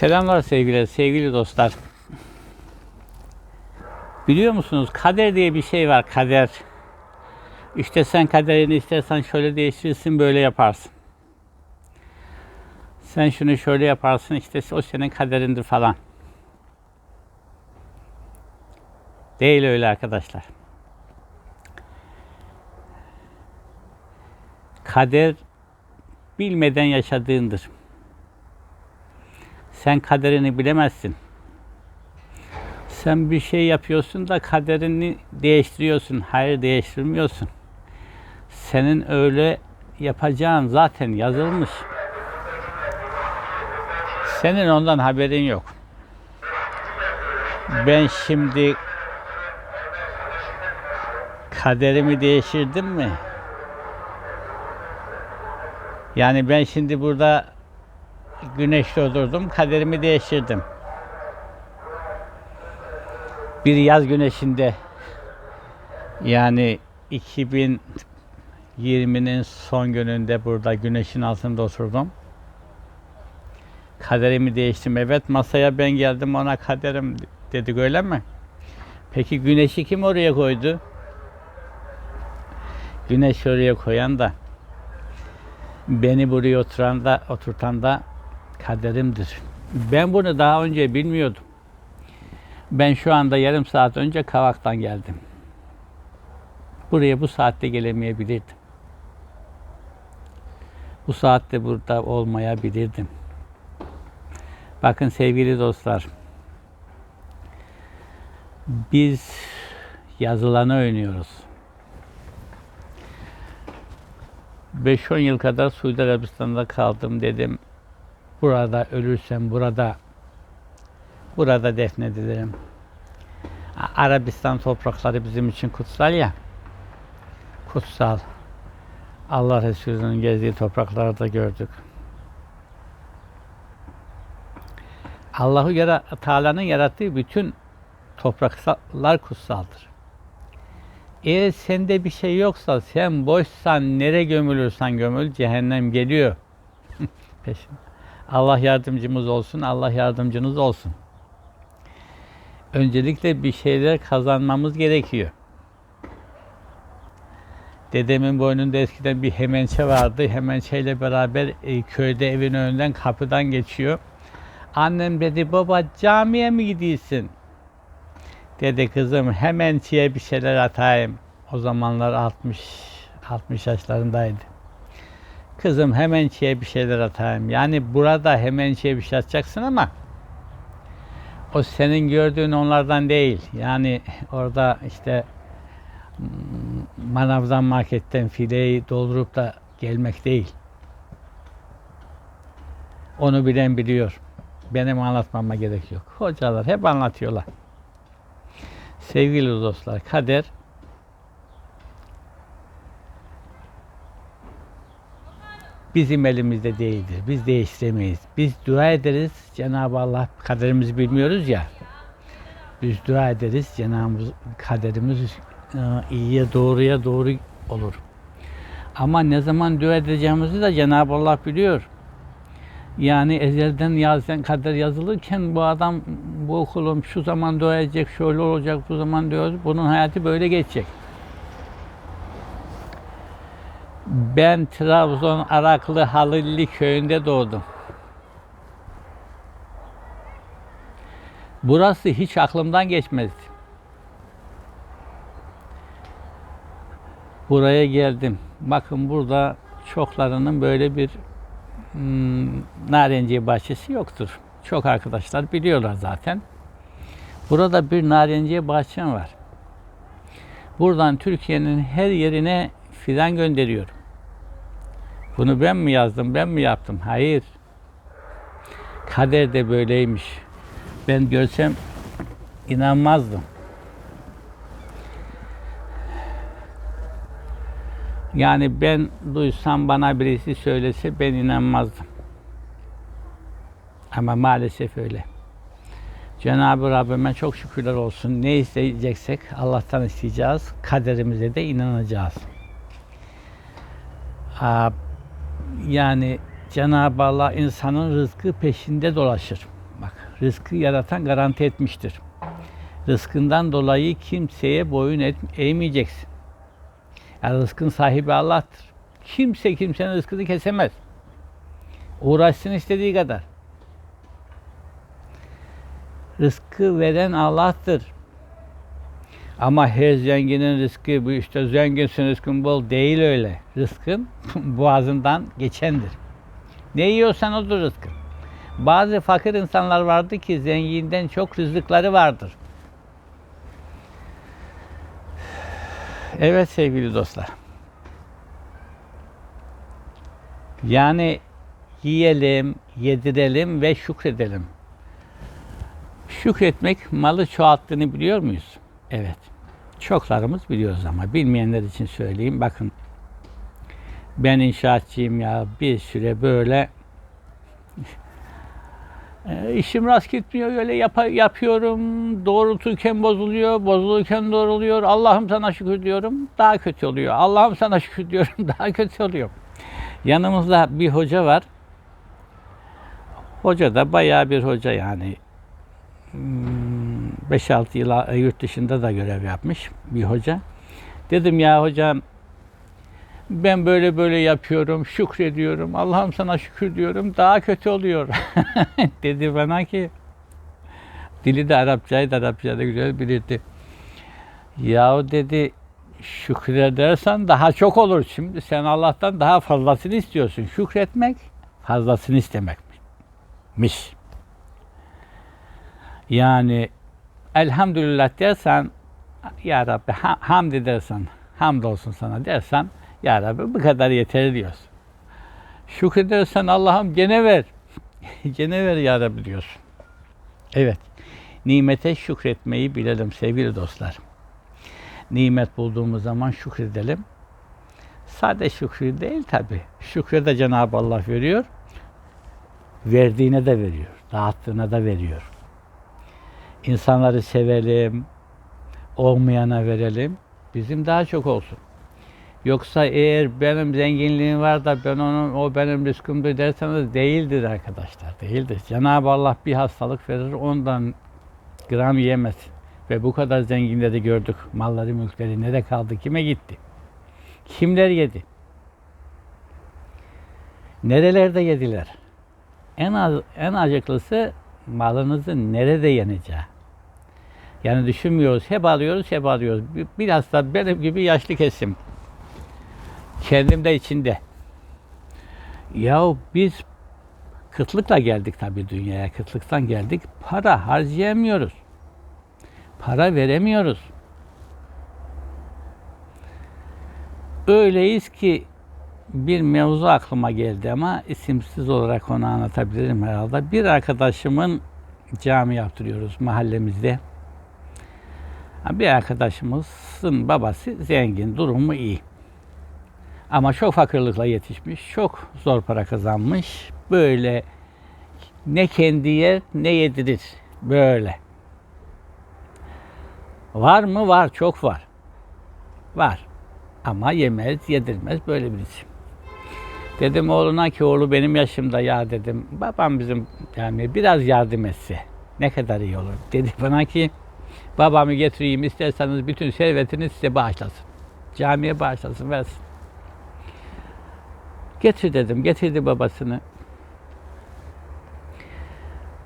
Selamlar sevgili sevgili dostlar. Biliyor musunuz kader diye bir şey var kader. İşte sen kaderini istersen şöyle değiştirirsin böyle yaparsın. Sen şunu şöyle yaparsın işte o senin kaderindir falan. Değil öyle arkadaşlar. Kader bilmeden yaşadığındır. Sen kaderini bilemezsin. Sen bir şey yapıyorsun da kaderini değiştiriyorsun. Hayır değiştirmiyorsun. Senin öyle yapacağın zaten yazılmış. Senin ondan haberin yok. Ben şimdi kaderimi değiştirdim mi? Yani ben şimdi burada güneş doğdurdum, kaderimi değiştirdim. Bir yaz güneşinde yani 2020'nin son gününde burada güneşin altında oturdum. Kaderimi değiştim. Evet masaya ben geldim ona kaderim dedik öyle mi? Peki güneşi kim oraya koydu? Güneş oraya koyan da beni buraya oturan da oturtan da kaderimdir. Ben bunu daha önce bilmiyordum. Ben şu anda yarım saat önce Kavak'tan geldim. Buraya bu saatte gelemeyebilirdim. Bu saatte burada olmayabilirdim. Bakın sevgili dostlar. Biz yazılanı oynuyoruz. 5-10 yıl kadar Suudi Arabistan'da kaldım dedim. Burada ölürsem burada burada defnedilirim. Arabistan toprakları bizim için kutsal ya. Kutsal. Allah Resulü'nün gezdiği topraklarda gördük. Allahu yara Teala'nın yarattığı bütün topraklar kutsaldır. Eğer sende bir şey yoksa, sen boşsan, nereye gömülürsen gömül, cehennem geliyor. Peşin. Allah yardımcımız olsun, Allah yardımcınız olsun. Öncelikle bir şeyler kazanmamız gerekiyor. Dedemin boynunda eskiden bir hemençe vardı. Hemençeyle beraber e, köyde evin önünden kapıdan geçiyor. Annem dedi, baba camiye mi gidiyorsun? Dedi kızım hemençiye bir şeyler atayım. O zamanlar 60 60 yaşlarındaydı. Kızım hemençiye bir şeyler atayım. Yani burada hemençiye bir şey atacaksın ama o senin gördüğün onlardan değil. Yani orada işte mm, manavdan marketten fileyi doldurup da gelmek değil. Onu bilen biliyor. Benim anlatmama gerek yok. Hocalar hep anlatıyorlar. Sevgili dostlar, kader bizim elimizde değildir. Biz değiştiremeyiz. Biz dua ederiz. Cenab-ı Allah kaderimizi bilmiyoruz ya. Biz dua ederiz. Cenab-ı kaderimiz e, iyiye doğruya doğru olur. Ama ne zaman dua edeceğimizi de Cenab-ı Allah biliyor. Yani ezelden yazdan kader yazılırken bu adam bu okulum şu zaman dua edecek, şöyle olacak, bu zaman diyor, bunun hayatı böyle geçecek. Ben Trabzon Araklı Halilli köyünde doğdum. Burası hiç aklımdan geçmezdi. Buraya geldim. Bakın burada çoklarının böyle bir hmm, narenciye bahçesi yoktur. Çok arkadaşlar biliyorlar zaten. Burada bir narenciye bahçem var. Buradan Türkiye'nin her yerine fidan gönderiyorum. Bunu ben mi yazdım, ben mi yaptım? Hayır. Kader de böyleymiş. Ben görsem inanmazdım. Yani ben duysam bana birisi söylese ben inanmazdım. Ama maalesef öyle. Cenab-ı Rabbime çok şükürler olsun. Ne isteyeceksek Allah'tan isteyeceğiz. Kaderimize de inanacağız. Aa, yani Cenab-ı Allah insanın rızkı peşinde dolaşır. rızkı yaratan garanti etmiştir. Rızkından dolayı kimseye boyun eğmeyeceksin. Yani rızkın sahibi Allah'tır. Kimse kimsenin rızkını kesemez. Uğraşsın istediği kadar. Rızkı veren Allah'tır. Ama her zenginin rızkı, bu işte zenginsin rızkın bol değil öyle. Rızkın boğazından geçendir. Ne yiyorsan odur rızkın. Bazı fakir insanlar vardı ki zenginden çok rızıkları vardır. Evet sevgili dostlar. Yani yiyelim, yedirelim ve şükredelim. Şükretmek malı çoğalttığını biliyor muyuz? Evet. Çoklarımız biliyoruz ama bilmeyenler için söyleyeyim. Bakın ben inşaatçıyım ya bir süre böyle e, işim rast gitmiyor öyle yap- yapıyorum. Doğrulturken bozuluyor bozulurken doğruluyor. Allah'ım sana şükür diyorum daha kötü oluyor. Allah'ım sana şükür diyorum daha kötü oluyor. Yanımızda bir hoca var. Hoca da bayağı bir hoca yani. Hmm, 5-6 yıl yurt dışında da görev yapmış bir hoca. Dedim ya hocam ben böyle böyle yapıyorum, şükrediyorum, Allah'ım sana şükür diyorum, daha kötü oluyor. Dedi bana ki, dili de Arapçayı da Arapçayı da güzel bilirdi. Yahu dedi, şükredersen daha çok olur. Şimdi sen Allah'tan daha fazlasını istiyorsun. Şükretmek, fazlasını istemekmiş. Yani elhamdülillah dersen ya Rabbi ha- hamd edersen hamdolsun sana dersen ya Rabbi bu kadar yeter diyorsun. Şükredersen Allah'ım gene ver. gene ver ya Rabbi diyorsun. Evet. Nimete şükretmeyi bilelim sevgili dostlar. Nimet bulduğumuz zaman şükredelim. Sade şükrü değil tabi. Şükrü de Cenab-ı Allah veriyor. Verdiğine de veriyor. Dağıttığına da veriyor. İnsanları sevelim, olmayana verelim, bizim daha çok olsun. Yoksa eğer benim zenginliğim var da ben onun o benim rızkımdır derseniz değildir arkadaşlar, değildir. Cenab-ı Allah bir hastalık verir, ondan gram yemez. Ve bu kadar zenginleri gördük. Malları, mülkleri nerede kaldı, kime gitti? Kimler yedi? Nerelerde yediler? En az, en acıklısı malınızın nerede yeneceği. Yani düşünmüyoruz, hep alıyoruz, hep alıyoruz. Bir- Biraz da benim gibi yaşlı kesim. Kendim de içinde. Yahu biz kıtlıkla geldik tabii dünyaya, kıtlıktan geldik. Para harcayamıyoruz. Para veremiyoruz. Öyleyiz ki bir mevzu aklıma geldi ama isimsiz olarak onu anlatabilirim herhalde. Bir arkadaşımın cami yaptırıyoruz mahallemizde. Ha, Bir arkadaşımızın babası zengin, durumu iyi. Ama çok fakirlikle yetişmiş, çok zor para kazanmış. Böyle ne kendi yer ne yedirir. Böyle. Var mı? Var, çok var. Var. Ama yemez, yedirmez böyle birisi. Dedim oğluna ki oğlu benim yaşımda ya dedim. Babam bizim yani biraz yardım etse ne kadar iyi olur. Dedi bana ki babamı getireyim isterseniz bütün servetini size bağışlasın. Camiye bağışlasın versin. Getir dedim. Getirdi babasını.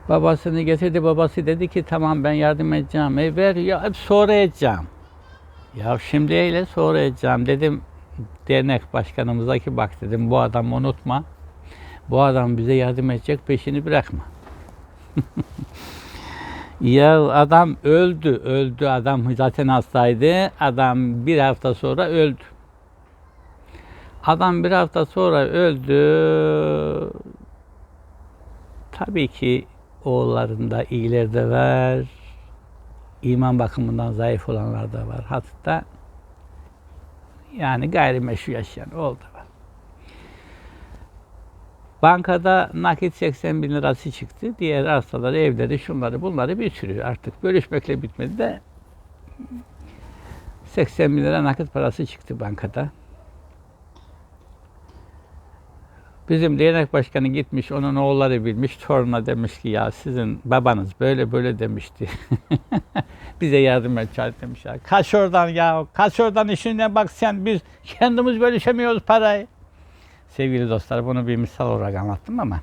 Babasını getirdi. Babası dedi ki tamam ben yardım edeceğim. E ver ya sonra edeceğim. Ya şimdi eyle sonra edeceğim dedim dernek başkanımıza ki bak dedim bu adamı unutma. Bu adam bize yardım edecek peşini bırakma. ya adam öldü, öldü adam zaten hastaydı. Adam bir hafta sonra öldü. Adam bir hafta sonra öldü. Tabii ki oğullarında iyiler de var. iman bakımından zayıf olanlar da var. Hatta yani gayrimeşru yaşayan var. Bankada nakit 80 bin lirası çıktı. Diğer arsaları, evleri, şunları, bunları bir sürü artık bölüşmekle bitmedi de 80 bin lira nakit parası çıktı bankada. Bizim dernek başkanı gitmiş, onun oğulları bilmiş, torununa demiş ki ya sizin babanız böyle böyle demişti. Bize yardım et demiş ya. Kaç oradan ya, kaç oradan işine bak sen biz kendimiz bölüşemiyoruz parayı. Sevgili dostlar bunu bir misal olarak anlattım ama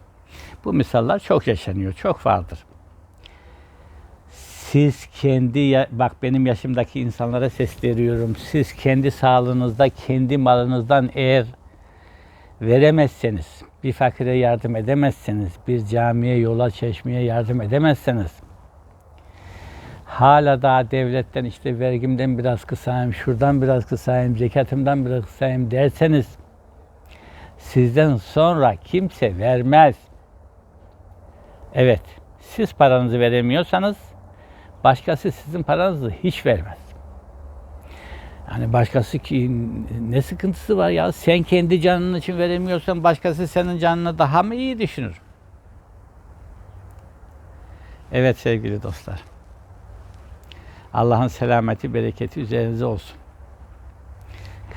bu misaller çok yaşanıyor, çok vardır. Siz kendi, bak benim yaşımdaki insanlara sesleniyorum. Siz kendi sağlığınızda, kendi malınızdan eğer veremezseniz, bir fakire yardım edemezseniz, bir camiye, yola, çeşmeye yardım edemezseniz, hala daha devletten işte vergimden biraz kısayım, şuradan biraz kısayım, zekatımdan biraz kısayım derseniz, sizden sonra kimse vermez. Evet, siz paranızı veremiyorsanız, başkası sizin paranızı hiç vermez. Yani başkası ki ne sıkıntısı var ya? Sen kendi canın için veremiyorsan başkası senin canını daha mı iyi düşünür? Evet sevgili dostlar. Allah'ın selameti, bereketi üzerinize olsun.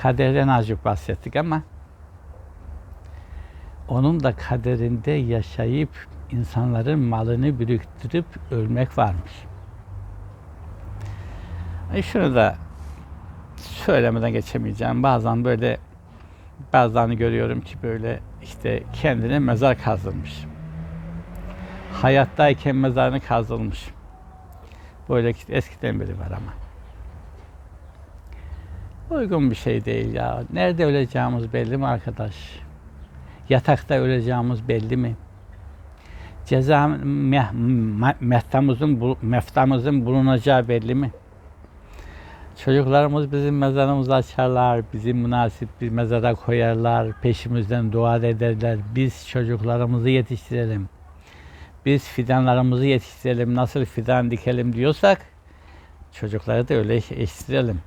Kaderden azıcık bahsettik ama onun da kaderinde yaşayıp insanların malını biriktirip ölmek varmış. E şunu da söylemeden geçemeyeceğim. Bazen böyle bazılarını görüyorum ki böyle işte kendine mezar kazdırmış. Hayattayken mezarını kazdırmış. Böyle ki- eskiden beri var ama. Uygun bir şey değil ya. Nerede öleceğimiz belli mi arkadaş? Yatakta öleceğimiz belli mi? Ceza meh, me- meftamızın, meftamızın bulunacağı belli mi? Çocuklarımız bizim mezarımızı açarlar, bizi münasip bir mezara koyarlar, peşimizden dua ederler. Biz çocuklarımızı yetiştirelim. Biz fidanlarımızı yetiştirelim, nasıl fidan dikelim diyorsak çocukları da öyle yetiştirelim.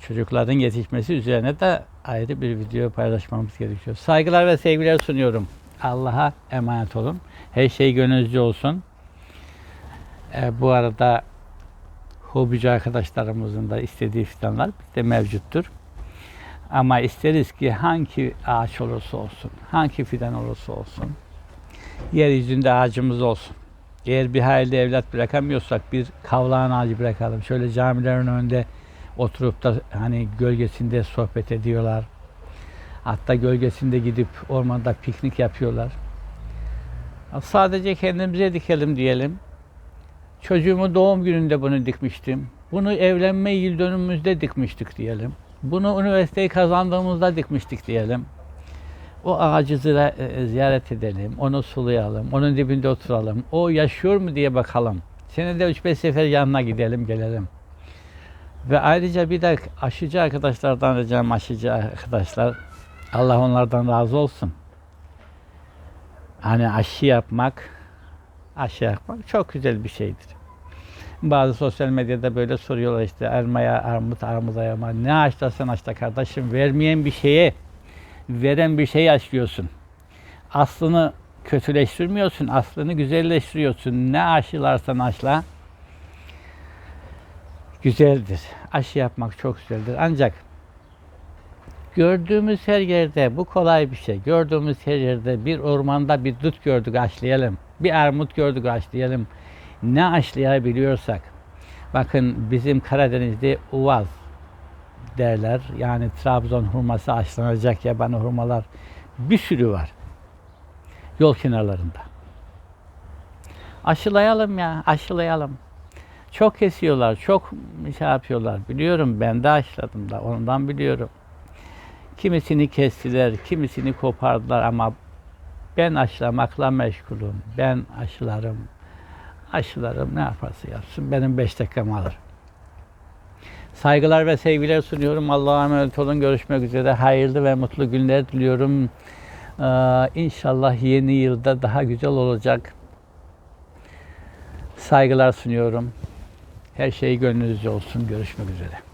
Çocukların yetişmesi üzerine de ayrı bir video paylaşmamız gerekiyor. Saygılar ve sevgiler sunuyorum. Allah'a emanet olun. Her şey gönlünüzce olsun. Ee, bu arada hobici arkadaşlarımızın da istediği fidanlar bizde mevcuttur. Ama isteriz ki hangi ağaç olursa olsun, hangi fidan olursa olsun, yeryüzünde ağacımız olsun. Eğer bir hayırlı evlat bırakamıyorsak bir kavlağın ağacı bırakalım. Şöyle camilerin önünde oturup da hani gölgesinde sohbet ediyorlar. Hatta gölgesinde gidip ormanda piknik yapıyorlar. Sadece kendimize dikelim diyelim. Çocuğumun doğum gününde bunu dikmiştim. Bunu evlenme yıl dönümümüzde dikmiştik diyelim. Bunu üniversiteyi kazandığımızda dikmiştik diyelim. O ağacı zira- e, ziyaret edelim, onu sulayalım, onun dibinde oturalım. O yaşıyor mu diye bakalım. Senede 3-5 sefer yanına gidelim, gelelim. Ve ayrıca bir de aşıcı arkadaşlardan ricam aşıcı arkadaşlar. Allah onlardan razı olsun. Hani aşı yapmak, aşı yapmak çok güzel bir şeydir. Bazı sosyal medyada böyle soruyorlar işte elmaya armut, armuza yama. Ne açlarsan açta kardeşim vermeyen bir şeye veren bir şeyi aşıyorsun. Aslını kötüleştirmiyorsun, aslını güzelleştiriyorsun. Ne aşılarsan aşla güzeldir. Aşı yapmak çok güzeldir. Ancak gördüğümüz her yerde bu kolay bir şey. Gördüğümüz her yerde bir ormanda bir dut gördük aşlayalım. Bir armut gördük aşlayalım. Ne aşlayabiliyorsak. Bakın bizim Karadeniz'de uvaz derler. Yani Trabzon hurması aşlanacak yabani hurmalar bir sürü var. Yol kenarlarında. Aşılayalım ya, aşılayalım. Çok kesiyorlar, çok şey yapıyorlar. Biliyorum ben de aşıladım da ondan biliyorum. Kimisini kestiler, kimisini kopardılar ama ben aşılamakla meşgulüm. Ben aşılarım. Aşılarım ne yaparsa yapsın. Benim beş dakikam alır. Saygılar ve sevgiler sunuyorum. Allah'a emanet olun. Görüşmek üzere. Hayırlı ve mutlu günler diliyorum. Ee, inşallah yeni yılda daha güzel olacak. Saygılar sunuyorum. Her şey gönlünüzce olsun. Görüşmek üzere.